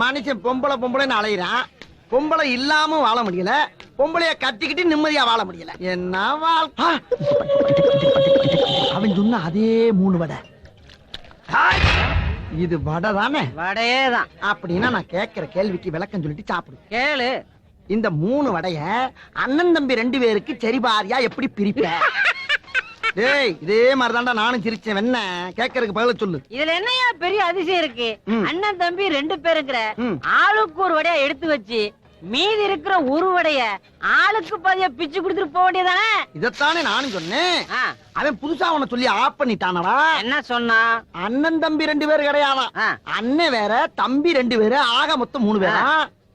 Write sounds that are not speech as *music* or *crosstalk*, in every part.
மனுஷன் பொம்பளை பொம்பளைன்னு அலையிறான். பொம்பளை இல்லாம வாழ முடியல. பொம்பளைய கட்டிக்கிட்டு நிம்மதியா வாழ முடியல. என்ன வாழ் ஆ! அவன் சொன்ன அதே மூணு வடை! இது வடை தானே? வடையே தான் அப்படின்னா நான் கேட்கிற கேள்விக்கு விளக்கம் சொல்லிட்டு சாப்பிடு. கேளு. இந்த மூணு வடைய அண்ணன் தம்பி ரெண்டு பேருக்கு சரி பாரியா எப்படி பிரிப்ப? டேய் இதே மாதிரிதான்டா நானும் சிரிச்சேன். என்ன? கேட்கறதுக்கு பதில சொல்லு. இதுல என்னையா பெரிய அதிசயம் இருக்கு. அண்ணன் தம்பி ரெண்டு பேருங்கிற ம். ஆளுக்கு ஒரு வடையா எடுத்து வச்சு மீதி இருக்கிற ஒரு வடைய ஆளுக்கு பாதியா பிச்சு கொடுத்துட்டு போக வேண்டியதானே இதைத்தானே நானும் சொன்னேன். அவன் புதுசா அவனை சொல்லி ஆப் பண்ணிட்டானடா. என்ன சொன்னா? அண்ணன் தம்பி ரெண்டு பேர் கிடையாதாம் ஆ, அண்ணன் வேற தம்பி ரெண்டு பேரு ஆக மொத்தம் மூணு பேரா?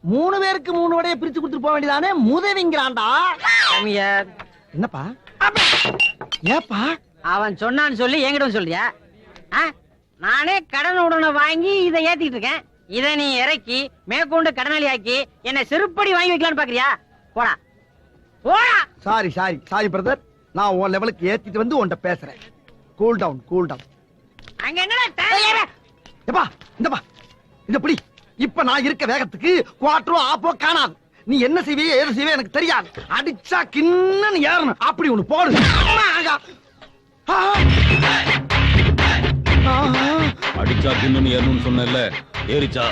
மூணு பேருக்கு மூணு வடைய பிரிச்சு கொடுத்துட்டு போக வேண்டியதானே? முதவிங்கிறான்டா. என்னப்பா? ஏப்பா? அவன் சொன்னான்னு சொல்லி என்கிட்ட வந்து சொல்றியா? ஆ, நானே கடன் உடனே வாங்கி இதை ஏத்திட்டு இருக்கேன். இதை நீ இறக்கி மேற்கொண்டு கடனாளி ஆக்கி என்ன செருப்படி வாங்கி வைக்கலாம்னு பாக்குறியா? போடா. போடா. சாரி சாரி சாரி பிரதர் நான் உன் லெவலுக்கு ஏத்திட்டு வந்து உன்கிட்ட பேசுறேன். கூல் டவுன் கூல் டவுன் அங்க என்னடா எப்பா இந்தப்பா இந்த பிடி. இப்ப நான் இருக்க வேகத்துக்கு குவாட்டரோ ஆப்போ காணாது. நீ என்ன செய்வே ஏது செய்வே எனக்கு தெரியாது. அடிச்சா கிண்ணன்னு ஏறணும். அப்படி ஒண்ணு போடு. அடிச்சா ஜின்னு ஏறணும்னு சொன்னல ஏறிச்சா.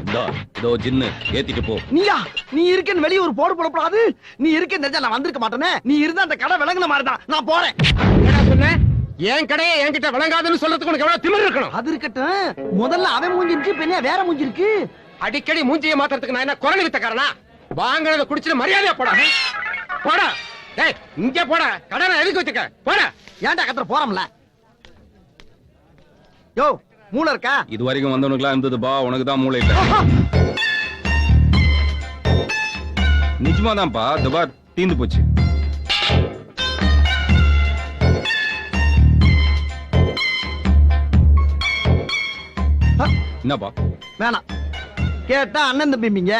இந்தா இதோ ஜின்னு. ஏத்திட்டு போ. நீயா? நீ இருக்கேன்னு வெளிய ஒரு போடு போடக்கூடாது நீ இருக்கேன்னு தெரிஞ்சா நான் வந்திருக்க மாட்டேனே. நீ இருந்தா அந்த கடை விளங்குன மாதிரி தான். நான் போறேன். என்னடா சொன்ன? என் கடையை என்கிட்ட விளங்காதுன்னு சொல்றதுக்கு உனக்கு எவ்வளவு திமிரு இருக்கணும்? அது இருக்கட்டும். முதல்ல அவன் மூஞ்சி என்ன வேற மூஞ்சி இருக்கு அடிக்கடி மூஞ்சியை மாத்துறதுக்கு நான் என்ன குரல் வித்தக்காரனா? வாங்குறத குடிச்சிட்டு மரியாதையா போடா. போடா. டேய் இங்க போடா. கடனை எதுக்கு வச்சுக்க. போடா. ஏன்டா கத்துற போறோம்ல? யோ மூளை இருக்கா? இது வரைக்கும் வந்தவனுக்குலாம் இருந்தது பா. உனக்கு தான் மூளை இல்ல. நிஜமாதான்ப்பா. இந்த பார் தீந்து போச்சு. என்னப்பா? வேணாம். கேட்டா அண்ணன் தம்பிங்க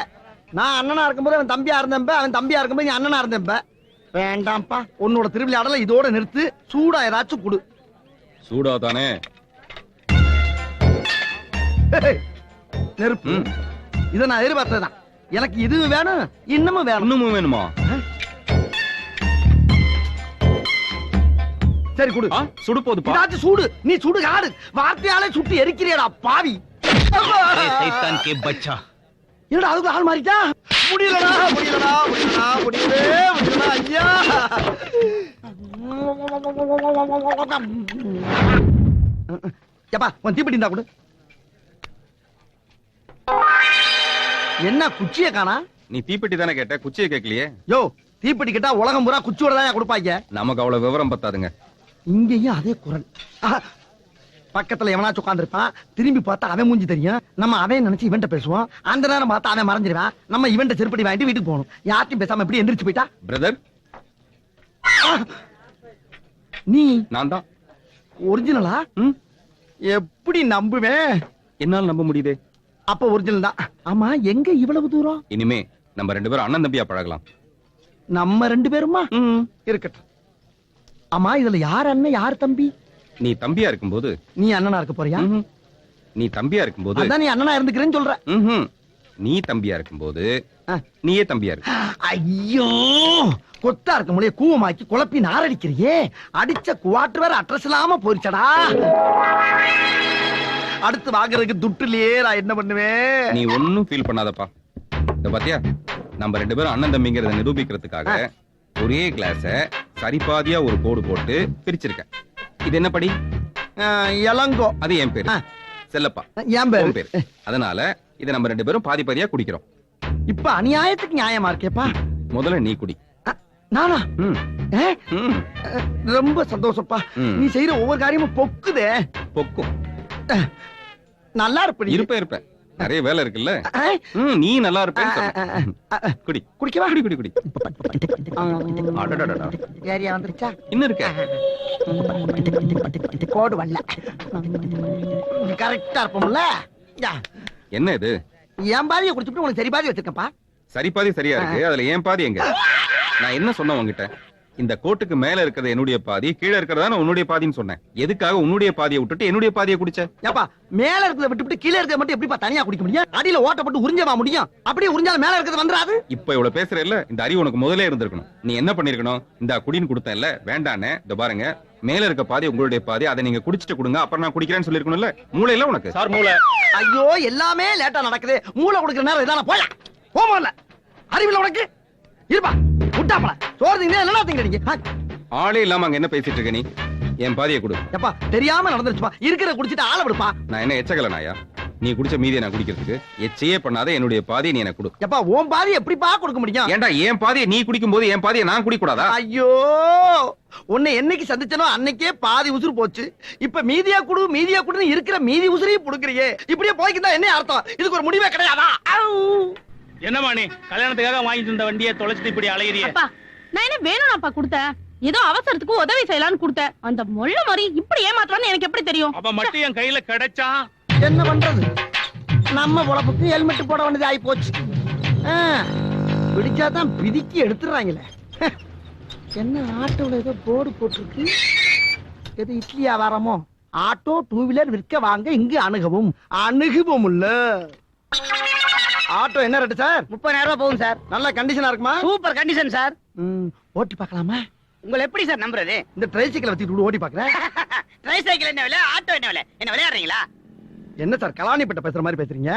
நான் அண்ணனா இருக்கும்போது அவன் தம்பியா இருந்தப்ப அவன் தம்பியா இருக்கும்போது நீ அண்ணனா இருந்தப்ப வேண்டாம்ப்பா உன்னோட திருவிளையாடல இதோட நிறுத்து சூடா ஏதாச்சும் கொடு. சூடா தானே? நெருப்பு. இதை நான் எதிர்பார்த்ததுதான். எனக்கு இதுவும் வேணும் இன்னமும் வேணும். இன்னமும் வேணுமா? சரி கொடு. சுடு போதுப்பா. இதாச்சும் சூடு. நீ சுடு காடு. வார்த்தையாலே சுட்டு எரிக்கிறியடா பாவி. என்னடா அதுக்கு ஆள் மாறிட்டா? முடியலடா முடியலடா முடியலடா முடியலே முடியலடா ஐயா. ஏப்பா உன் தீப்பெட்டி இருந்தா கொடு. என்ன குச்சிய காணா? நீ தீப்பெட்டி தானே கேட்ட குச்சியை கேட்கலையே? யோ தீப்பெட்டி கேட்டா உலகம் பூரா குச்சியோட தான் கொடுப்பாங்க நமக்கு அவ்வளவு விவரம் பத்தாதுங்க. இங்கேயும் அதே குரல். பக்கத்துல எவனாச்சும் உட்காந்துருப்பான் திரும்பி பார்த்தா அவன் மூஞ்சி தெரியும். நம்ம அவன் நினைச்சு இவன்ட்ட பேசுவோம். அந்த நேரம் பார்த்தா அவன் மறைஞ்சிருவான். நம்ம இவன்ட்ட செருப்படி வாங்கிட்டு வீட்டுக்கு போகணும். யார்ட்டையும் பேசாம எப்படி எந்திரிச்சு போயிட்டா? பிரதர் நீ? நான் தான். ஒரிஜினலா எப்படி நம்புவேன்? என்னால நம்ப முடியுதே. அப்ப ஒரிஜினல் தான். ஆமா எங்க இவ்வளவு தூரம்? இனிமே நம்ம ரெண்டு பேரும் அண்ணன் தம்பியா பழகலாம். நம்ம ரெண்டு பேருமா? இருக்கட்டும். ஆமா இதுல யார் அண்ணன் யார் தம்பி? நீ தம்பியா இருக்கும்போது நீ அண்ணனா இருக்க போறியா? ம்ஹும். நீ தம்பியா இருக்கும்போது அதான் நீ அண்ணனா இருந்துக்கிறேன்னு சொல்ற. ம்ஹும். நீ தம்பியா இருக்கும்போது ஆ. நீயே தம்பியா இருக்கு ஐயோ! கொத்தா இருக்க முடிய கூவமாக்கி குழப்பி நாரடிக்கிறியே. அடிச்ச குவாட்டர் வேற அட்ரஸ் இல்லாம போயிருச்சடா. அடுத்து வாங்குறதுக்கு துட்டுலயே நான் என்ன பண்ணுவேன்? நீ ஒன்னும் ஃபீல் பண்ணாதப்பா. இந்த பாத்தியா? நம்ம ரெண்டு பேரும் அண்ணன் தம்பிங்கிறத நிரூபிக்கிறதுக்காக ஒரே கிளாஸ சரிபாதியா ஒரு கோடு போட்டு பிரிச்சிருக்கேன். இது என்ன படி? இளங்கோ அது என் பேரு. செல்லப்பா. என் பேரு. பேரு. அதனால இதை நம்ம ரெண்டு பேரும் பாதி பாதியா குடிக்கிறோம். இப்ப அநியாயத்துக்கு நியாயமா இருக்கேப்பா? முதல்ல நீ குடி. நானா? ரொம்ப சந்தோஷப்பா. நீ செய்யற ஒவ்வொரு காரியமும் பொக்குதே. பொக்கும். நல்லா இருப்ப. இருப்ப இருப்ப நிறைய வேலை இருக்குல்ல? நீ நல்லா அஹ். குடி. குடிக்கவா குடி குடி குடி. அஹ், அடடடடா. ஏரியா வந்துருச்சா? இன்னும் இருக்க? கோடு வரல கரெக்டா இருப்போம்ல. என்ன இது? என் பாதியை குடிச்சுட்டு உனக்கு சரி பாதி வச்சிருக்கப்பா சரி பாதி சரியா இருக்கு. அதுல ஏன் பாதி எங்க? நான் என்ன சொன்னேன் உன்கிட்ட? இந்த கோட்டுக்கு மேல இருக்கிறது என்னுடைய பாதி கீழே இருக்கிறதா உன்னுடைய பாதின்னு சொன்னேன். எதுக்காக உன்னுடைய பாதியை விட்டுட்டு என்னுடைய பாதியை குடிச்ச? ஏப்பா மேல இருக்கிறத விட்டுவிட்டு கீழே இருக்கிறத மட்டும் எப்படிப்பா தனியா குடிக்க முடியும்? அடியில ஓட்டப்பட்டு உறிஞ்சவா முடியும்? அப்படியே உறிஞ்சாலும் மேல இருக்கிறது வந்துராது இப்ப இவ்வளவு பேசுற இல்ல இந்த அறிவு உனக்கு முதல்ல இருந்திருக்கணும். நீ என்ன பண்ணிருக்கணும்? இந்த குடின்னு கொடுத்தேன்ல வேண்டானே இந்த பாருங்க. மேல இருக்க பாதி உங்களுடைய பாதி அதை நீங்க குடிச்சிட்டு கொடுங்க அப்புறம் நான் குடிக்கிறேன்னு சொல்லிருக்கணும்ல? மூளை இல்ல உனக்கு? சார் மூளை. ஐயோ எல்லாமே லேட்டா நடக்குது. மூளை கொடுக்குற நேரம் இதான போயா. போமல்ல அறிவில்ல உனக்கு? இருப்பா. முட்டாப்பல சோறு திங்க என்ன திங்க நீங்க ஆளே இல்லாம அங்க என்ன பேசிட்டு இருக்க நீ? என் பாதியை கொடு. எப்பா தெரியாம நடந்துருச்சுப்பா. இருக்கிற குடிச்சிட்டு ஆள விடுப்பா. நான் என்ன எச்சகல நாயா? நீ குடிச்ச மீதியை நான் குடிக்கிறதுக்கு எச்சையே பண்ணாத என்னுடைய பாதியை நீ எனக்கு கொடு. எப்பா உன் பாதி எப்படிப்பா கொடுக்க முடியும்? ஏன்டா என் பாதியை நீ குடிக்கும் போது என் பாதியை நான் குடிக்க கூடாதா ஐயோ! உன்னை என்னைக்கு சந்திச்சனோ அன்னைக்கே பாதி உசுறு போச்சு. இப்ப மீதியா குடு மீதியா குடுன்னு இருக்கிற மீதி உசுரையும் புடுக்குறியே இப்படியே போய்க்கிட்டா என்ன அர்த்தம்? இதுக்கு ஒரு முடிவே கிடையாதா? நீ? கல்யாணத்துக்காக வாங்கிட்டு இருந்த வண்டியை தொலைச்சிட்டு இப்படி அலையிறிய? அப்பா நான் என்ன வேணும்னாப்பா கொடுத்தேன் ஏதோ அவசரத்துக்கு உதவி செய்யலாம்னு கொடுத்தேன் அந்த மொள்ள மாதிரி இப்படி ஏமாத்தலாம்னு எனக்கு எப்படி தெரியும்? அப்ப மட்டும் என் கையில கிடைச்சான் என்ன பண்றது? நம்ம பொழப்புக்கு ஹெல்மெட் போட வேண்டியது ஆகி போச்சு. பிடிச்சாதான் பிதிக்கி எடுத்துடுறாங்களே. என்ன ஆட்டோல ஏதோ போர்டு போட்டிருக்கு? எது இட்லி வியாபாரமோ? ஆட்டோ டூ வீலர் விற்க வாங்க இங்கு அணுகவும். அணுகுவோம் இல்ல ஆட்டோ என்ன ரேட்டு சார் முப்பதாயிரம் ரூபாய் போகும் சார் நல்ல கண்டிஷனா இருக்குமா? சூப்பர் கண்டிஷன் சார் ஓட்டி பார்க்கலாமா? உங்களை எப்படி சார் நம்புறது? *laughs* இந்த ட்ரைசைக்கிள் வச்சுட்டு ஓட்டி பார்க்கறேன் ட்ரை சைக்கிள் என்ன விலை ஆட்டோ என்ன விலை? என்ன விளையாடுறீங்களா? என்ன சார் கலாணிப்பட்ட பேசுற மாதிரி பேசுறீங்க?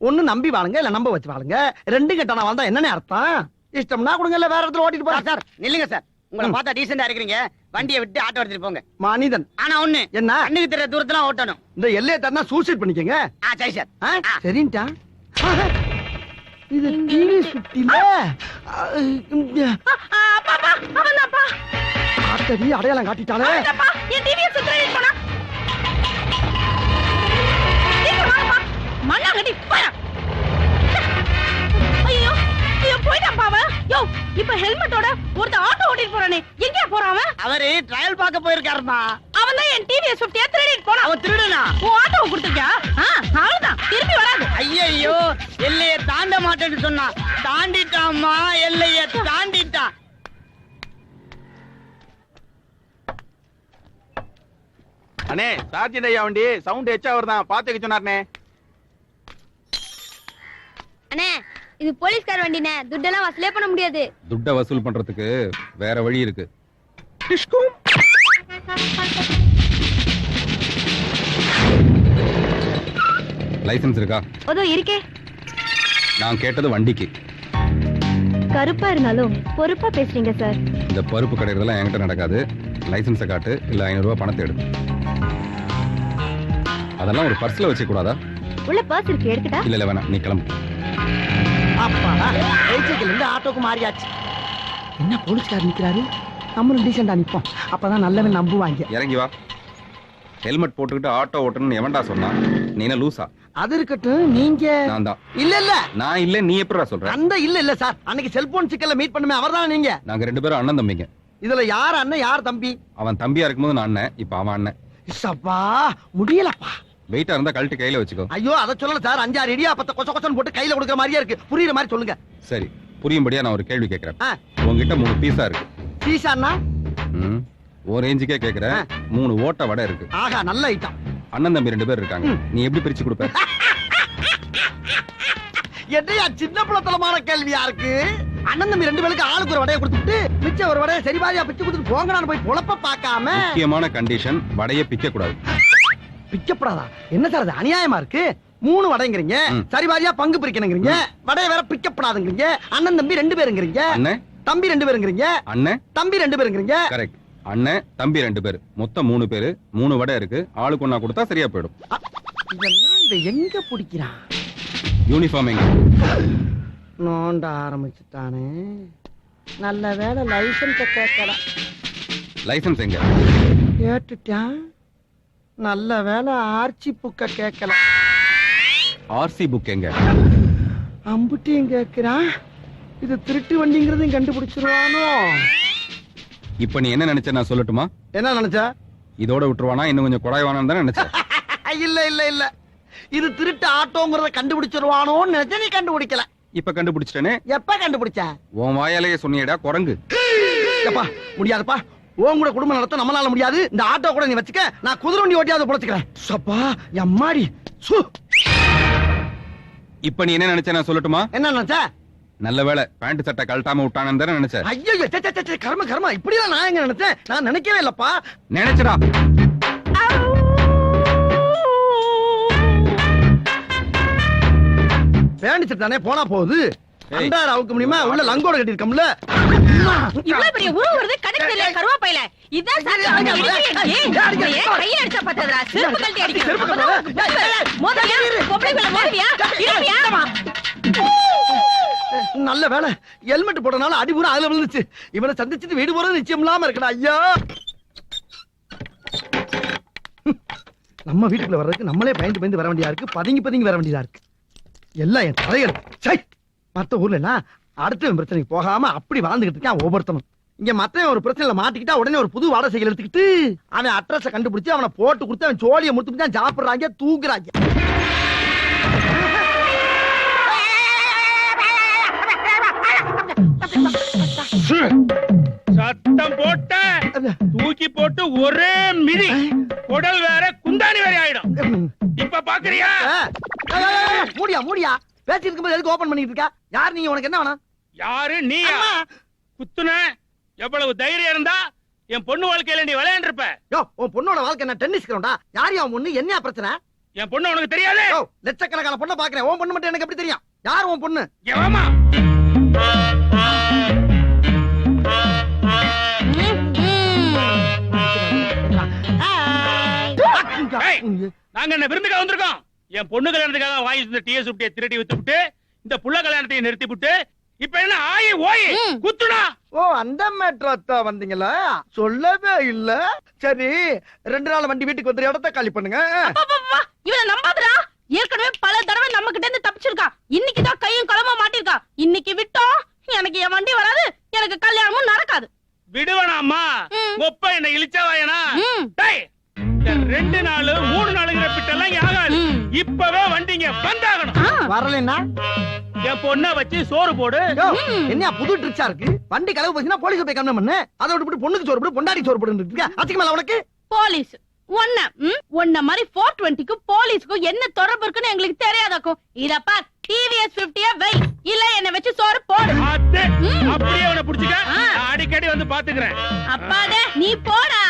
ஒண்ணு நம்பி வாழுங்க இல்ல நம்ப வச்சு வாழுங்க. ரெண்டு கட்டணா வாழ்ந்தா என்னன்னு அர்த்தம்? இஷ்டம்னா கொடுங்க இல்ல வேற இடத்துல ஓட்டிட்டு போறேன். சார் நில்லுங்க சார் உங்களை. பார்த்தா டீசெண்டா இருக்கிறீங்க. வண்டியை விட்டு ஆட்டோ எடுத்துட்டு போங்க. மனிதன். ஆனா ஒண்ணு என்ன? கண்ணுக்கு தெரிய தூரத்துல ஓட்டணும். இந்த எல்லையை தரனா சூசைட் பண்ணிக்கங்க. ஆ சரி சார். சரின்ட்டா. இது டிவி ஆத்தடி அடையாளம் காட்டிட்டாலே போயா ஐயோ ஐயோ போயிட்டான் யோ இப்ப ஹெல்மெட்டோட ஒருத்த ஆட்டோ ஓட்டிட்டு போறானே. எங்கேயா போறான் அவரு ட்ரையல் பார்க்க போயிருக்காருமா அவன் தான் என் டிவியை சுட்டியா திருடிட்டு போனான். அவன் திருடுனா? உன் ஆட்டோவை கொடுத்துருக்கியா? ஆ, அவ்வளவுதான். திருப்பி வராது. ஐயோ எல்லைய தாண்ட மாட்டேன்னு சொன்னான். தாண்டிட்டாம்மா எல்லைய தாண்டிட்டான். அண்ணே சார்ஜிட் ஐயா வண்டி சவுண்ட் எச்சா வருதான் பாத்துக்க சொன்னார்னே அண்ணே இது போலீஸ்கார வண்டினே துட்டெல்லாம் வசூலே பண்ண முடியாது. துட்டை வசூல் பண்றதுக்கு வேற வழி இருக்கு. லைசென்ஸ் இருக்கா? அதோ இருக்கே. நான் கேட்டது வண்டிக்கு. கருப்பா இருந்தாலும் பொறுப்பா பேசுறீங்க சார் இந்த பருப்பு கிடைக்கிறதெல்லாம் என்கிட்ட நடக்காது. லைசென்ஸை காட்டு இல்ல ஐநூறு ரூபாய் பணத்தை எடு. அதெல்லாம் ஒரு பர்ஸ்ல வச்சுக்க கூடாதா? உள்ள பர்ஸ் இருக்கு எடுத்துட்டா? இல்ல இல்ல வேணாம் நீ கிளம்பு. அப்பாடா ட்ரைசைக்கிள் இருந்து ஆட்டோக்கு மாறியாச்சு. என்ன போலீஸ்கார் நிக்கிறாரு? நம்மளும் டீசெண்டா நிப்போம். அப்பதான் நல்லவன் நம்புவாங்க. இறங்கி வா. ஹெல்மெட் போட்டுக்கிட்டு ஆட்டோ ஓட்டணும்னு எவன்டா சொன்னான் நீ என்ன லூசா? அது இருக்கட்டும் நீங்க நான் தான் இல்ல இல்ல. நான் இல்ல நீ எப்படிடா சொல்ற? அந்த இல்ல இல்ல சார். அன்னைக்கு செல்போன் சிக்கல்ல மீட் பண்ணுமே அவர்தான் நீங்க? நாங்க ரெண்டு பேரும் அண்ணன் தம்பிங்க. இதுல யார் அண்ணன் யார் தம்பி? அவன் தம்பியா இருக்கும்போது நான் அண்ணன் இப்ப அவன் அண்ணன். சப்பா முடியலப்பா. வெயிட்டா இருந்தா கழட்டி கையில வச்சுக்கோ. ஐயோ அத சொல்லல சார். அஞ்சாறு இடியா பத்த கொச கொசன்னு போட்டு கையில கொடுக்குற மாதிரியே இருக்கு. புரியுற மாதிரி சொல்லுங்க. சரி புரியும்படியா நான் ஒரு கேள்வி கேக்குறேன். ஆ. உன்கிட்ட மூணு பீஸா இருக்கு. ஒரு ரேஞ்சுக்கே கேக்குறேன் மூணு ஓட்ட வடை இருக்கு. ஆகா நல்ல ஐட்டம் அண்ணன் தம்பி ரெண்டு பேர் இருக்காங்க. நீ எப்படி பிரிச்சு கொடுப்ப? என்னையா சின்ன பிள்ளைத்தனமான கேள்வியா இருக்கு? அண்ணன் தம்பி ரெண்டு பேருக்கு ஆளுக்கு ஒரு வடையை கொடுத்துட்டு மிச்சம் ஒரு வடையை சரி பாதியா பிச்சு கொடுத்துட்டு போங்கடான்னு போய் பொழப்ப பார்க்காம. முக்கியமான கண்டிஷன் வடைய பிக்க கூடாது. பிக்கப்படாதா? என்ன சார் அது அநியாயமா இருக்கு? மூணு வடைங்கிறீங்க. சரி பாதியா பங்கு பிரிக்கணுங்கிறீங்க வடைய வேற பிக்கப்படாதுங்கிறீங்க அண்ணன் தம்பி ரெண்டு பேருங்கிறீங்க. தம்பி ரெண்டு பேருங்கிறீங்க? அண்ணன் தம்பி ரெண்டு பேருங்கிறீங்க? கரெக்ட் அண்ணன் தம்பி ரெண்டு பேர். மொத்தம் மூணு பேரு. மூணு வடை இருக்கு. ஆளுக்கு ஒண்ணா கொடுத்தா சரியா போயிடும். இதெல்லாம் இதை எங்க பிடிக்கிறான்? யூனிஃபார்ம் எங்க? நோண்ட ஆரம்பிச்சுட்டானே. நல்ல வேலை லைசன்ஸ கேட்கல லைசென்ஸ் எங்க? கேட்டுட்டான். நல்ல வேலை ஆர்ச்சி புக்க கேட்கல ஆர்சி புக் எங்க? அம்புட்டியும் கேட்கிறான். இது திருட்டு வண்டிங்கிறதையும் கண்டுபிடிச்சிருவானோ? இப்ப நீ என்ன நினைச்ச நான் சொல்லட்டுமா? என்ன நினைச்ச? இதோட விட்டுருவானா? இன்னும் கொஞ்சம் குறைவானான்னு தான் நினைச்சேன் *laughs* இல்ல இல்ல இல்ல. இது திருட்டு ஆட்டோங்கிறத கண்டுபிடிச்சிருவானோன்னு நினைச்ச நீ கண்டுபிடிக்கல. இப்ப கண்டுபிடிச்சிட்டேனே? எப்ப கண்டுபிடிச்ச? உன் வாயாலேயே சொன்னியடா குரங்கு. எப்பா முடியாதுப்பா. உன் கூட குடும்பம் நடத்த நம்மளால முடியாது. இந்த ஆட்டோ கூட நீ வச்சுக்க. நான் குதிரை வண்டி ஓட்டியாவது பொழைச்சுக்கிறேன். சப்பா எம்மாடி. சு. இப்ப நீ என்ன நினைச்ச நான் சொல்லட்டுமா? என்ன நினைச்ச? நல்ல வேளை பேண்ட் சட்டை கழட்டாம விட்டானு தானே நினைச்ச ஐயோ கர்ம கர்ம இப்படிதான் நான் எங்க நினைச்சேன்? நான் நினைக்கவே இல்லப்பா. நினைச்சடா. வேண்டிச்சு தானே போனா போகுது. அண்டார அவுக்க முடியுமா? உள்ள லங்கோட கட்டிருக்கோம்ல இவ்வளவு பெரிய உருவம் வருது கணக்கு தெரியல கருவாப்பையில. இதான் ஏன் கையில அடிச்சா? செருப்பு கழட்டி. அப்பதான் மோதுறியா? பொம்பளை? இடிப்பியா? நல்ல வேலை. ஹெல்மெட் போட்டனால அடி பூரா அதுல விழுந்துச்சு. இவனை சந்திச்சுட்டு வீடு போறது நிச்சயம் இல்லாம இருக்கா ஐயா. நம்ம வீட்டுக்குள்ள வர்றதுக்கு நம்மளே பயந்து பயந்து வர வேண்டியதா இருக்கு. பதுங்கி பதுங்கி வர வேண்டியதா இருக்கு. எல்லாம் என் தலைகள் சை மத்த ஊர்ல அடுத்த பிரச்சனைக்கு போகாம அப்படி வாழ்ந்துகிட்டு இருக்கான் ஒவ்வொருத்தனும். இங்க மத்தவன் ஒரு பிரச்சனையில மாட்டிக்கிட்டா உடனே ஒரு புது வாடகை சைக்கிள் எடுத்துக்கிட்டு அவன் அட்ரஸை கண்டுபிடிச்சு அவனை போட்டு கொடுத்து அவன் சோழியை முடித்து தான் சாப்பிடுறாங்க தூக்குறாங்க சத்தம் போட்ட தூக்கி போட்டு ஒரே மிதி. குடல் வேற குந்தாணி வேற ஆயிடும். இப்ப பாக்குறியா? மூடியா மூடியா. பேசிட்டு இருக்கும்போது எதுக்கு ஓபன் பண்ணிட்டு இருக்கா? யார் நீங்க உனக்கு என்ன வேணும்? யாரு? நீயா? குத்துன எவ்வளவு தைரியம் இருந்தா என் பொண்ணு வாழ்க்கையில நீ விளையாண்டு இருப்ப யோ உன் பொண்ணோட வாழ்க்கை என்ன டென்னிஸ் கிரவுண்டா? யார் அவன் பொண்ணு? என்ன பிரச்சனை? என் பொண்ணு உனக்கு தெரியாது. லட்சக்கணக்கான பொண்ணை பாக்குறேன். உன் பொண்ணு மட்டும் எனக்கு எப்படி தெரியும்? யார் உன் பொண்ணு? எவமா நாங்க என்ன விருந்துக்காக வந்திருக்கோம்? என் பொண்ணு கல்யாணத்துக்காக வாங்கி இருந்த டிஎஸ் உட்டியை திருடி வித்து இந்த புள்ள கல்யாணத்தையும் நிறுத்தி விட்டு இப்ப என்ன ஆயி ஓய்? குத்துடா. ஓ அந்த மேட்ரத்தா வந்தீங்களா? சொல்லவே இல்ல. சரி ரெண்டு நாள் வண்டி வீட்டுக்கு வந்து இடத்த காலி பண்ணுங்க. இவனை நம்பாதடா. ஏற்கனவே பல தடவை நம்ம கிட்ட இருந்து தப்பிச்சிருக்கான் இன்னைக்கு தான் கையும் களமா மாட்டிருக்கான் இன்னைக்கு விட்டோம். எனக்கு என் வண்டி வராது. எனக்கு கல்யாணமும் நடக்காது. விடுவனாம்மா. ம். ஒப்ப என்ன இழிச்சவாயனா ம். டேய் இந்த ரெண்டு நாள் மூணு நாளுங்கிற பிட்டெல்லாம் இங்க ஆகாது. இப்பவே வண்டிங்க வந்தாகணும். வரலன்னா? என் பொண்ண வச்சு சோறு போடு. என்ன புது ட்ரிக்ஸா இருக்கு? வண்டி கலவு போச்சுன்னா போலீஸ் போய் கம்ப்ளைண்ட் பண்ணு. அதை விட்டு பொண்ணுக்கு சோறு போடு பொண்டாடி சோறு போடு இருக்க அசிக்கமேல உனக்கு? போலீஸ். ஒன்ன ம், உன்ன மாதிரி போர் டுவெண்ட்டிக்கு போலீஸ்க்கும் என்ன தொடர்பு இருக்குன்னு எங்களுக்கு தெரியாதாக்கும். இதப்பா டிவிஎஸ் பிப்டியா வை. இல்ல என்ன வச்சு சோறு போடு. அப்படியே அவனை புடிச்சுக்க. அடிக்கடி வந்து பாத்துக்கிறேன் அப்பாடே நீ போடா.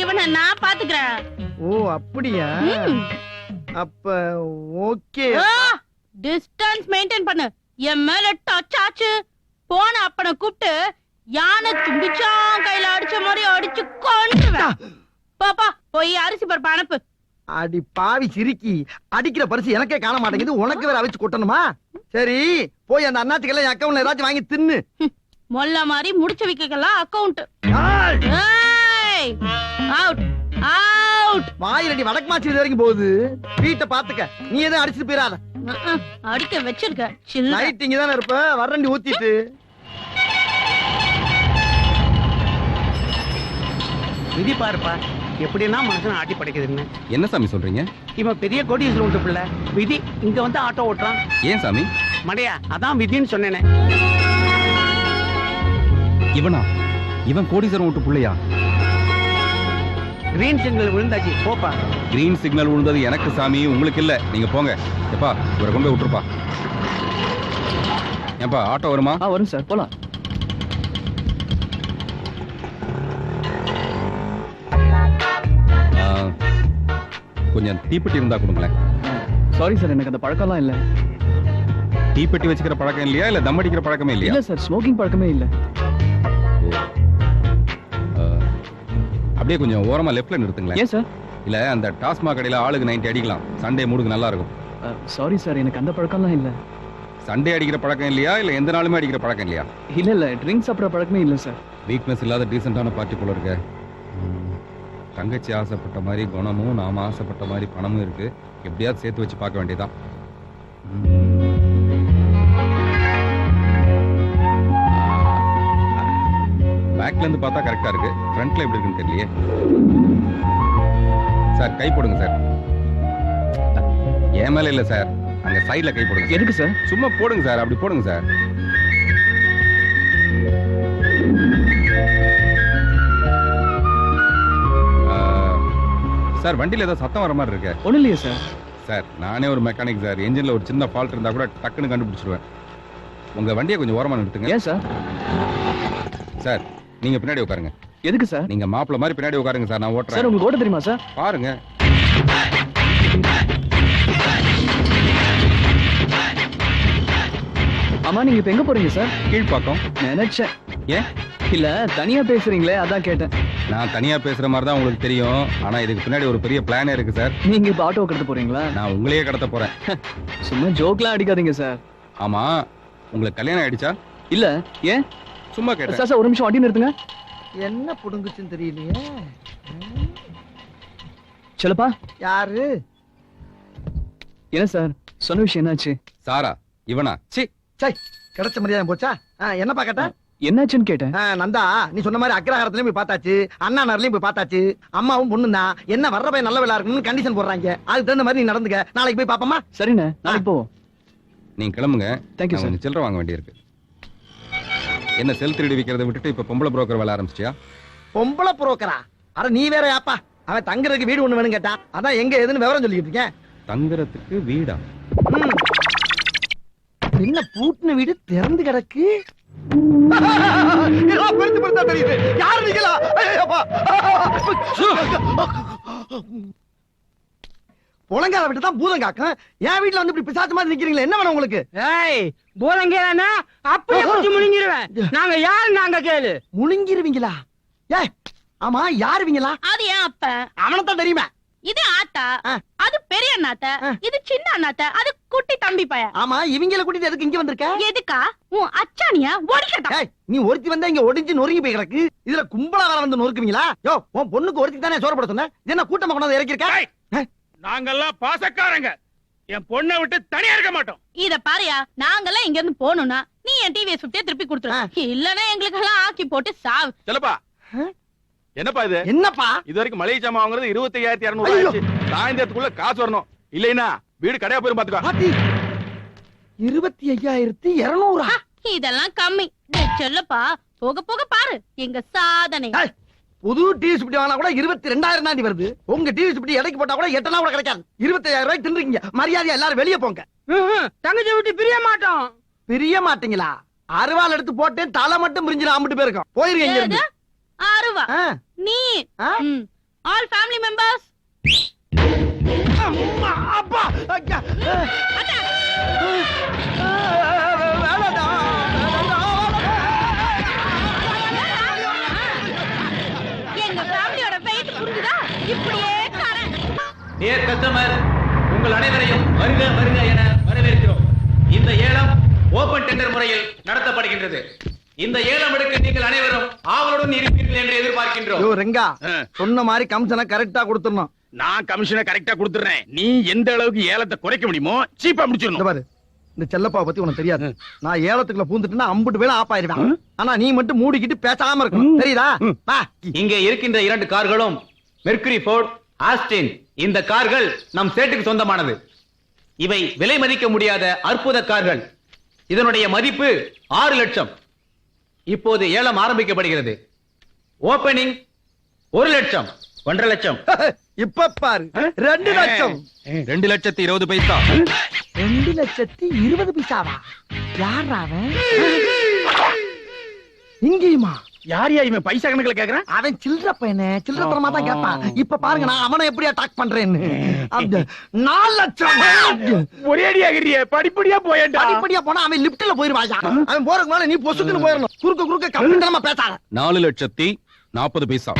இவனை நான் பாத்துக்கிறேன் ஓ அப்படியா. அப்ப ஓகே. டிஸ்டன்ஸ் மெயின்டைன் பண்ணு. என் மேல டச் ஆச்சு. போன அப்பனை கூப்பிட்டு யானை தும்பிச்சான் கையில அடிச்ச மாதிரி அடிச்சு கொண்டுவேன் பாப்பா போய் அரிசி பருப்பு அனுப்பு. அடி பாவி சிரிக்கி. அடிக்கிற பரிசு எனக்கே காண மாட்டேங்குது. உனக்கு வேற அவிச்சு கொட்டணுமா? சரி போய் அந்த அண்ணாத்துக்கெல்லாம் என் அக்கௌண்ட்ல ஏதாச்சும் வாங்கி தின்னு. மொல்ல மாதிரி முடிச்சு வைக்கலாம் அக்கவுண்ட் ஆய்! அவுட் அவுட் வாய் ரெடி வடக்கு மாச்சி இது வரைக்கும் போகுது. வீட்டை பாத்துக்க நீ எதுவும் அடிச்சுட்டு போயிடாத. அடிக்க வச்சிருக்க. நைட் இங்க தானே இருப்ப. வரண்டி ஊத்திட்டு. விதி பாருப்பா. எப்படின்னா மனுஷன் ஆட்டி படைக்குதுன்னு என்ன? சாமி சொல்றீங்க? இவன் பெரிய கோடீஸ்வரன் உண்டு பிள்ளை. விதி இங்க வந்து ஆட்டோ ஓட்டுறான். ஏன் சாமி? மடையா அதான் விதின்னு சொன்னேனே. இவனா? இவன் கோடீஸ்வரன் விட்டு புள்ளையா? கிரீன் சிக்னல் விழுந்தாச்சு. போப்பா. கிரீன் சிக்னல் விழுந்தது எனக்கு சாமி உங்களுக்கு இல்ல. நீங்க போங்க. எப்பா இவரை கொண்டு விட்டுருப்பா. ஏப்பா ஆட்டோ வருமா? வரும் சார். போலாம். ஆ, கொஞ்சம் தீப்பெட்டி இருந்தா கொடுங்களேன். சாரி சார் எனக்கு அந்த பழக்கம்லாம் இல்ல. தீப்பெட்டி வச்சுக்கிற பழக்கம் இல்லையா? இல்ல தம் அடிக்கிற பழக்கமே இல்லையா? இல்ல சார் ஸ்மோக்கிங் பழக்கமே இல்ல. அப்படியே கொஞ்சம் ஓரமா லெஃப்ட்ல நிறுத்துங்களேன். ஏன் சார்? இல்ல அந்த டாஸ்மாக் கடையில ஆளுக்கு நைன்டி அடிக்கலாம். சண்டே மூடுக்கு நல்லா இருக்கும் சாரி சார் எனக்கு அந்த பழக்கம்லாம் இல்ல. சண்டே அடிக்கிற பழக்கம் இல்லையா? இல்ல எந்த நாளுமே அடிக்கிற பழக்கம் இல்லையா? இல்ல இல்ல ட்ரிங்க்ஸ் சாப்பிட்ற பழக்கமே இல்ல சார். வீக்னஸ் இல்லாத டீசெண்டான பார்ட்டி போல இருக்க. தங்கச்சி ஆசைப்பட்ட மாதிரி குணமும் நாம ஆசைப்பட்ட மாதிரி பணமும் இருக்கு. எப்படியாவது சேர்த்து வச்சு பார்க்க வேண்டியதான் பேக்ல பார்த்தா கரெக்டாக இருக்கு. ஃப்ரண்ட்ல எப்படி இருக்குன்னு தெரியலையே. சார் கை போடுங்க சார் ஏன் மேலே இல்லை சார் அங்க சைடில் கை போடுங்க எதுக்கு சார் சும்மா போடுங்க சார் அப்படி போடுங்க சார் சார் வண்டியில் ஏதோ சத்தம் வர மாதிரி இருக்கு. ஒன்றும் இல்லையா சார் சார் நானே ஒரு மெக்கானிக் சார் என்ஜினில் ஒரு சின்ன ஃபால்ட் இருந்தால் கூட டக்குன்னு கண்டுபிடிச்சிருவேன். உங்கள் வண்டியை கொஞ்சம் ஓரமாக நிறுத்துங்க. ஏன் சார் சார் நீங்க பின்னாடி உட்காருங்க. எதுக்கு சார்? நீங்க மாப்பிள்ள மாதிரி பின்னாடி உட்காருங்க சார் நான் சார் ஓட்டுறேன் உங்களுக்கு ஓட்ட தெரியுமா சார்? பாருங்க. ஆமா நீங்க இப்ப எங்க போறீங்க சார்? கீழ்ப்பாக்கம். நினைச்சேன். ஏன்? இல்ல தனியா பேசுறீங்களே அதான் கேட்டேன். நான் தனியா பேசுற மாதிரி தான் உங்களுக்கு தெரியும். ஆனா இதுக்கு பின்னாடி ஒரு பெரிய பிளானே இருக்கு சார். நீங்க இப்ப ஆட்டோ கடத்த போறீங்களா? நான் உங்களையே கடத்த போறேன். சும்மா ஜோக்லாம் அடிக்காதீங்க சார். ஆமா உங்களுக்கு கல்யாணம் ஆயிடுச்சா? இல்ல ஏன்? சும்மா கேட்டேன். சார் சார் ஒரு நிமிஷம் வண்டி நிறுத்துங்க. என்ன புடுங்குச்சுன்னு தெரியலையே? சொல்லப்பா. யாரு? என்ன சார் சொன்ன விஷயம் என்னாச்சு? சாரா இவனா? சி. சை கிடைச்ச மரியாதை போச்சா? ஆ, என்னப்பா கேட்ட? என்னாச்சுன்னு கேட்டேன். ஆ, நந்தா நீ சொன்ன மாதிரி அக்ரஹாரத்துலயும் போய் பார்த்தாச்சு அண்ணா நகர்லயும் போய் பார்த்தாச்சு அம்மாவும் பொண்ணு தான் என்ன வர்ற பையன் நல்ல வேலை இருக்கணும்னு கண்டிஷன் போடுறாங்க. அதுக்கு தகுந்த மாதிரி நீ நடந்துக்க. நாளைக்கு போய் பாப்போமா? சரிண்ணே நாளைக்கு போவோம். நீங்க கிளம்புங்க. Sir. கொஞ்சம் சில்லறை வாங்க வேண்டியிருக்கு. என்ன செல் திருடி விக்கிறத விட்டுட்டு இப்ப பொம்பளை புரோக்கர் வேலை ஆரம்பிச்சியா பொம்பளை புரோக்கரா அட நீ வேற யாப்பா அவன் தங்குறதுக்கு வீடு ஒண்ணு வேணும் கேட்டான் அதான் எங்க எதுன்னு விவரம் சொல்லிட்டு இருக்கேன். தங்குறதுக்கு வீடா. என்ன பூட்டின வீடு திறந்து கிடக்கு? தெரியுது. யாரு நீங்களா. புலங்கால விட்டு தான் பூதம் காக்கும். என் வீட்டுல வந்து இப்படி பிசாசு மாதிரி நிக்கிறீங்களே என்ன வேணும் உங்களுக்கு? ஏய் போதங்கேனா அப்படியே குடிச்சு முழுங்கிருவேன். நாங்க யாரு நாங்க கேளு. முழுங்கிருவீங்களா? ஏ ஆமா யாருவீங்களா? அது ஏன் அப்ப. அவனைத்தான் தெரியுமே. இது ஆத்தா. அது பெரிய அண்ணாத்த. இது சின்ன அண்ணாத்த. அது குட்டி தம்பி பைய ஆமா இவங்கள கூட்டிட்டு எதுக்கு இங்க வந்திருக்க? எதுக்கா? உன் அச்சானியா ஓடிக்கட்டா ஏய் நீ ஒருத்தி வந்தா இங்க ஒடிஞ்சு நொறுங்கி போய் கிடக்கு. இதுல கும்பலா வர வந்து நொறுக்குவீங்களா? யோ உன் பொண்ணுக்கு ஒருத்தி தானே சோறு போட சொன்ன? இது என்ன கூட்டமா கொண்டாந்து இறக்கிருக்க ஏய், நாங்கெல்லாம் பாசக்காரங்க. என் பொண்ணை விட்டு தனியா இருக்க மாட்டோம். இத பாரியா நாங்கெல்லாம் இங்க இருந்து போகணும்னா நீ என் டிவியை சுட்டே திருப்பி கொடுத்துரு. இல்லன்னா எங்களுக்கு எல்லாம் ஆக்கி போட்டு சாவு. செல்லப்பா. என்னப்பா இது? என்னப்பா? இது வரைக்கும் மளிகை சாமான் வாங்குறது இருபத்தி ஐயாயிரத்தி இரநூறு சாயந்தரத்துக்குள்ள காசு வரணும். இல்லைன்னா வீடு கடையா போயிரும் பாத்துக்கோ. பாத்தி. இருபத்தி ஐயாயிரத்தி இருநூறா இதெல்லாம் கம்மி. செல்லப்பா போக போக பாரு. எங்க சாதனை. புது டிவி சுப்பி வாங்கினா கூட இருபத்தி ரெண்டாயிரம் தாண்டி வருது. உங்க டிவி சுப்பி எடைக்கு போட்டா கூட எட்டனா கூட கிடைக்காது. இருபத்தி ஐயாயிரம் ரூபாய் தின்றுங்க மரியாதையா எல்லாரும் வெளியே போங்க. தங்கச்சி விட்டு பிரிய மாட்டோம். பிரிய மாட்டீங்களா? அருவாள் எடுத்து போட்டு தலை மட்டும் பிரிஞ்சு அம்பிட்டு போயிருக்கோம் ஏது? அருவா. நீ? ஆல் ஃபேமிலி மெம்பர்ஸ் அம்மா, அப்பா! ஐயா. டியர் கஸ்டமர் உங்கள் அனைவரையும் வருக வருக என வரவேற்கிறோம். இந்த ஏலம் ஓபன் டெண்டர் முறையில் நடத்தப்படுகின்றது. இந்த ஏலம் எடுக்க நீங்கள் அனைவரும் ஆவலுடன் இருப்பீர்கள் என்று எதிர்பார்க்கின்றோம். யோ ரெங்கா. சொன்ன மாதிரி கமிஷனை கரெக்டா கொடுத்துடணும். நான் கமிஷனை கரெக்டா கொடுத்துறேன். நீ எந்த அளவுக்கு ஏலத்தை குறைக்க முடியுமோ சீப்பா முடிச்சிடணும். பாரு இந்த செல்லப்பாவை பத்தி உனக்கு தெரியாது. நான் ஏலத்துக்குள்ள பூந்துட்டுனா அம்புட்டு வேலை ஆப் ஆயிருவேன். ஆனா நீ மட்டும் மூடிக்கிட்டு பேசாம இருக்கணும். தெரியுதா? வா. இங்கே இருக்கின்ற இரண்டு கார்களும் மெர்க்குரி ஃபோர்ட் ஆஸ்டின் இந்த கார்கள் நம் சேட்டுக்கு சொந்தமானது. இவை விலை மதிக்க முடியாத அற்புத கார்கள். இதனுடைய மதிப்பு ஆறு லட்சம். இப்போது ஏலம் ஆரம்பிக்கப்படுகிறது. ஓபனிங் ஒரு லட்சம் ஒன்றரை லட்சம். *laughs* இப்ப பாரு ரெண்டு லட்சம். ரெண்டு லட்சத்தி இருபது பைசா. ரெண்டு லட்சத்தி இருபது பைசாவா? யாரா அவன்? *laughs* இங்கேயுமா? யார் யா இவன் பைசா கணக்குல கேக்குறான்? அவன் சில்லற பையனே சில்லறத்தனமா தான் கேட்பான். இப்ப பாருங்க நான் அவனை எப்படி அட்டாக் பண்றேன்னு. நாலு லட்சம். ஒரே அடியாகிறிய படிப்படியா போயேன்டா. படிப்படியா போனா அவன் லிப்ட்ல போயிருவாயா? அவன் போறதுக்கு மேல நீ பொசுக்குன்னு போயிடணும். குறுக்க குறுக்க கம்மிட்டமா பேசாத. நாலு லட்சத்தி நாற்பது பைசா.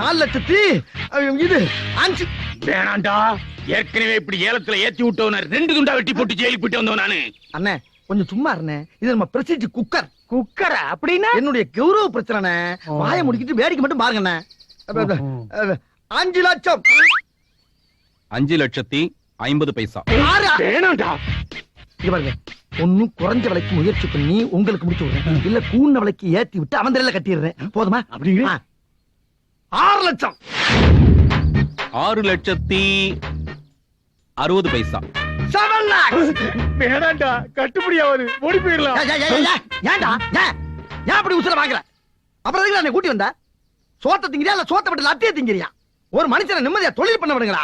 நாலு லட்சத்தி இது அஞ்சு. வேணாண்டா. ஏற்கனவே இப்படி ஏலத்துல ஏத்தி விட்டவன ரெண்டு துண்டா வெட்டி போட்டு ஜெயிலுக்கு போயிட்டு வந்தவன் நானு. அண்ணே கொஞ்சம் சும்மா இருண்ணே. இது நம்ம பிரசித்தி குக்கர் குக்கரா? அப்படின்னா? என்னுடைய கௌரவ பிரச்சனை வாய முடிக்கிட்டு வேடிக்கை மட்டும் பாருங்கண்ணே. அஞ்சு லட்சம். அஞ்சு லட்சத்தி ஐம்பது பைசா. வேணாம்டா இங்க பாருங்க. ஒண்ணும் குறைஞ்ச விலைக்கு முயற்சி பண்ணி உங்களுக்கு முடிச்சு விடுறேன். இல்ல கூண்ண விலைக்கு ஏத்தி விட்டு அவன் தலையில கட்டிடுறேன். போதுமா? அப்படிங்கிற ஆ. ஆறு லட்சம். ஆறு லட்சத்தி அறுபது பைசா. செவன் லேக்ஸ் வேணாம்டா கட்டுப்படி ஆகுது ஓடி போயிடலாம். ஏன்டா? ஏன்? ஏன் அப்படி உசுர வாங்குற? அப்புறம் எதுக்கு என்னை கூட்டி வந்த? சோத்த திங்கிறியா இல்ல சோத்த விட்டு லட்டிய திங்கிறியா? ஒரு மனுஷனை நிம்மதியா தொழில் பண்ண விடுங்களா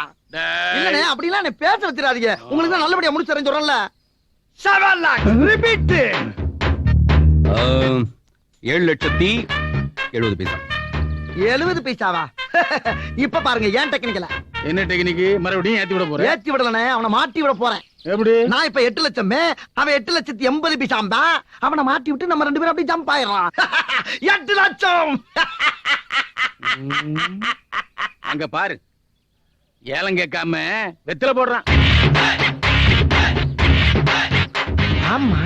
இல்லனே அப்படிலாம் என்ன பேச வச்சிடாதீங்க. உங்களுக்கு தான் நல்லபடியா முடிச்சு தரேன் சொல்றேன்ல. செவன் லேக் ரிப்பீட் ஆம், ஏழு லட்சத்தி எழுபது பைசா. எழுபது பைசாவா? *laughs* இப்ப பாருங்க ஏன் டெக்னிக்கல? என்ன டெக்னிக்கு மறுபடியும் ஏத்தி விட போறேன். ஏத்தி விடலனே அவனை மாட்டி விட போறேன். எப்படி? நான் இப்ப எட்டு லட்சமே அவன் எட்டு லட்சத்தி எண்பது பைசாம்பா அவனை மாட்டி விட்டு நம்ம ரெண்டு பேரும் அப்படியே ஜம்ப் ஆயிடலாம். *laughs* எட்டு லட்சம்! *laughs* அங்க பாரு. ஏலம் கேட்காம வெத்தல போடுறான். ஆமா.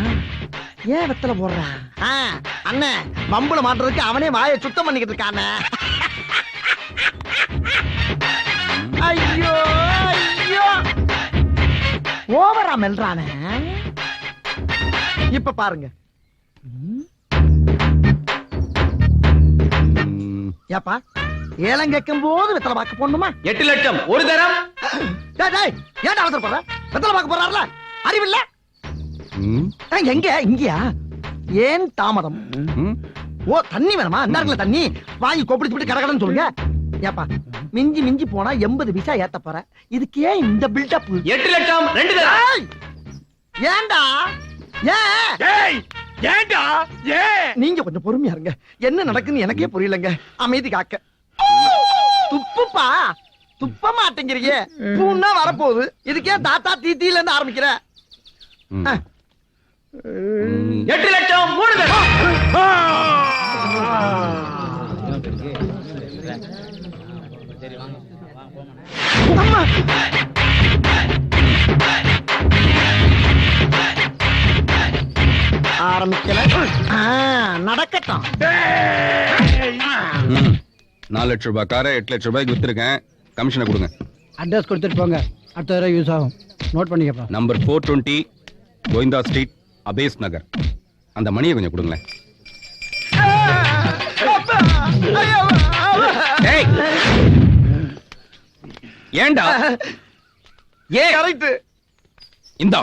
ஏன் வெத்தல போடுறான் ஆ, அண்ணே மம்புல மாட்டுறதுக்கு அவனே வாயை சுத்தம் பண்ணிக்கிட்டு இருக்கானே. *laughs* ஐயோ ஐயோ. ஓவரா மெல்றானே. இப்ப பாருங்க. ஏப்பா ஏலம் கேட்கும் போது வெத்தலை பார்க்க போடணுமா? எட்டு லட்சம். ஒரு தரம். ஏன்டா அவசரப்படுற வெத்தலை பார்க்க போறாருல அறிவில்ல? எங்க? இங்கயா? ஏன் தாமதம். ஓ தண்ணி வேணுமா? இந்தாருங்களா தண்ணி. வாங்கி கொப்பிடிச்சு விட்டு கடகடன்னு சொல்லுங்க. ஏப்பா மிஞ்சி மிஞ்சி போனா எண்பது பைசா ஏத்த போற. இதுக்கு ஏன் இந்த பில்டப் எட்டு லட்சம் ரெண்டு ஏய்! ஏன்டா ஏ! நீங்க கொஞ்சம் பொறுமையா இருங்க. என்ன நடக்குன்னு எனக்கே புரியலங்க. அமைதி காக்க. துப்புப்பா. துப்ப மாட்டேங்கிறீங்க பூன்னா வரப்போகுது. இதுக்கே தாத்தா தீத்தில இருந்து ஆரம்பிக்கிற. எட்டு லட்சம் மூணு தரம் அம்மா ஆரம்பிக்கல நடக்கட்டும். நாலு லட்ச ரூபாய் காரை எட்டு லட்ச ரூபாய்க்கு வித்துருக்கேன். கமிஷனை கொடுங்க. அட்ரஸ் கொடுத்துட்டு போங்க. அடுத்த தடவை யூஸ் ஆகும். Note பண்ணிக்கப்பா. Number four twenty Govinda street அபேஸ் நகர். அந்த மணியை கொஞ்சம் கொடுங்களேன். ஏய்! ஏன்டா ஏன் கரெக்ட் இந்த.